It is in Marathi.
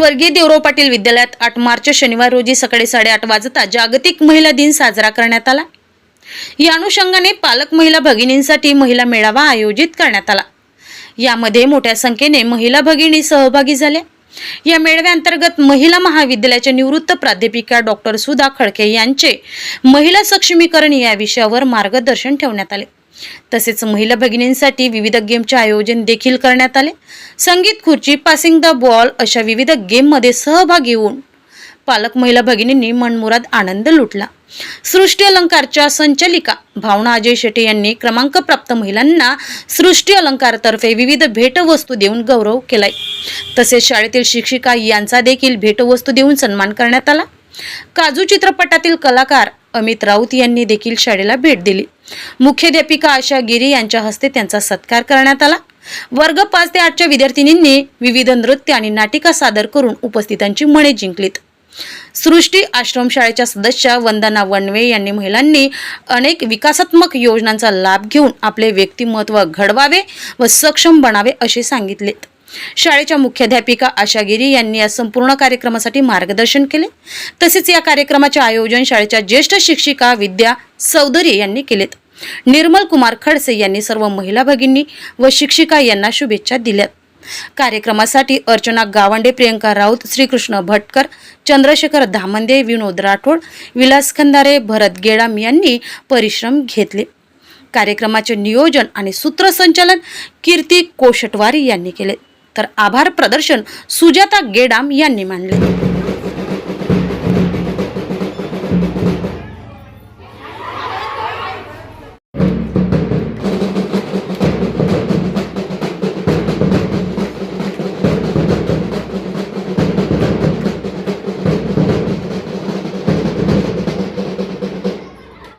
स्वर्गीय देवराव पाटील विद्यालयात आठ मार्च शनिवार रोजी सकाळी साडेआठ वाजता जागतिक महिला दिन साजरा करण्यात आला. या अनुषंगाने पालक महिला भगिनींसाठी महिला मेळावा आयोजित करण्यात आला. यामध्ये मोठ्या संख्येने महिला भगिनी सहभागी झाल्या. या मेळाव्याअंतर्गत महिला महाविद्यालयाच्या निवृत्त प्राध्यापिका डॉक्टर सुधा खडके यांचे महिला सक्षमीकरण या विषयावर मार्गदर्शन ठेवण्यात आले. तसेच महिला भगिनींसाठी विविध गेमचे आयोजन देखील करण्यात आले. संगीत खुर्ची पासिंग द बॉल अशा विविध गेममध्ये सहभागी होऊन पालक महिला भगिनींनी मनमुराद आनंद लुटला. सृष्टी अलंकारच्या संचालिका भावना अजय शेटे यांनी क्रमांक प्राप्त महिलांना सृष्टी अलंकारतर्फे विविध भेटवस्तू देऊन गौरव केलाय. तसेच शाळेतील शिक्षिका यांचा देखील भेटवस्तू देऊन सन्मान करण्यात आला. काजू चित्रपटातील कलाकार अमित राऊत यांनी देखील शाळेला भेट दिली. मुख्याध्यापिका आशा गिरी यांच्या हस्ते त्यांचा सत्कार करण्यात आला. वर्ग पाच ते आठच्या विद्यार्थिनींनी विविध नृत्य आणि नाटिका सादर करून उपस्थितांची मने जिंकलीत. सृष्टी आश्रमशाळेच्या सदस्या वंदना वनवे यांनी महिलांनी अनेक विकासात्मक योजनांचा लाभ घेऊन आपले व्यक्तिमत्व घडवावे व सक्षम बनावे असे सांगितलेत. शाळेच्या मुख्याध्यापिका आशा गिरी यांनी या संपूर्ण कार्यक्रमासाठी मार्गदर्शन केले. तसेच या कार्यक्रमाचे आयोजन शाळेच्या ज्येष्ठ शिक्षिका विद्या चौधरी यांनी केलेत. निर्मल कुमार खडसे यांनी सर्व महिला भगिनी व शिक्षिका यांना शुभेच्छा दिल्यात. कार्यक्रमासाठी अर्चना गावंडे प्रियंका राऊत श्रीकृष्ण भटकर चंद्रशेखर धामंदे विनोद राठोड विलास खंदारे भरत गेडाम यांनी परिश्रम घेतले. कार्यक्रमाचे नियोजन आणि सूत्रसंचालन कीर्ती कोशटवारी यांनी केले. तर आभार प्रदर्शन सुजाता गेडाम यांनी मानले